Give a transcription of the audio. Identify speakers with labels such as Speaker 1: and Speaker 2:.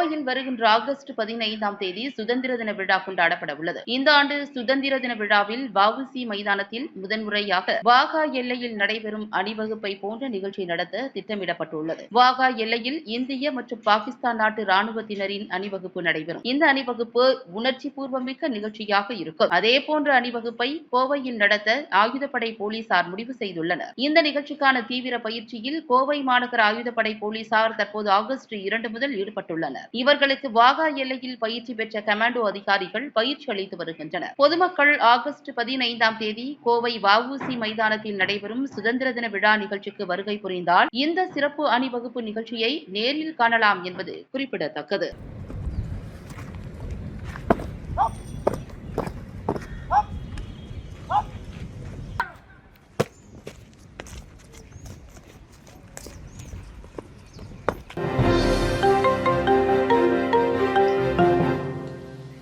Speaker 1: கோவையில் வருகின்ற ஆகஸ்ட் பதினைந்தாம் தேதி சுதந்திர தின விழா கொண்டாடப்பட உள்ளது. இந்த ஆண்டு சுதந்திர தின விழாவில் வவுசி மைதானத்தில் முதன்முறையாக வாகா எல்லையில் நடைபெறும் அணிவகுப்பை போன்ற நிகழ்ச்சி நடத்த திட்டமிடப்பட்டுள்ளது. வாகா எல்லையில் இந்திய மற்றும் பாகிஸ்தான் நாட்டு ராணுவத்தினரின் அணிவகுப்பு நடைபெறும். இந்த அணிவகுப்பு உணர்ச்சி பூர்வமிக்க நிகழ்ச்சியாக இருக்கும். அதே போன்ற அணிவகுப்பை கோவையில் நடத்த ஆயுதப்படை போலீசார் முடிவு செய்துள்ளனர். இந்த நிகழ்ச்சிக்கான தீவிர பயிற்சியில் கோவை மாநகர ஆயுதப்படை போலீசார் தற்போது ஆகஸ்ட் இரண்டு முதல் ஈடுபட்டுள்ளனர். இவர்களுக்கு வாகா எல்லையில் பயிற்சி பெற்ற கமாண்டோ அதிகாரிகள் பயிற்சி அளித்து வருகின்றனர். பொதுமக்கள் ஆகஸ்ட் பதினைந்தாம் தேதி கோவை வஉசி மைதானத்தில் நடைபெறும் சுதந்திர தின விழா நிகழ்ச்சிக்கு வருகை புரிந்தால் இந்த சிறப்பு அணிவகுப்பு நிகழ்ச்சியை நேரில் காணலாம் என்பது குறிப்பிடத்தக்கது.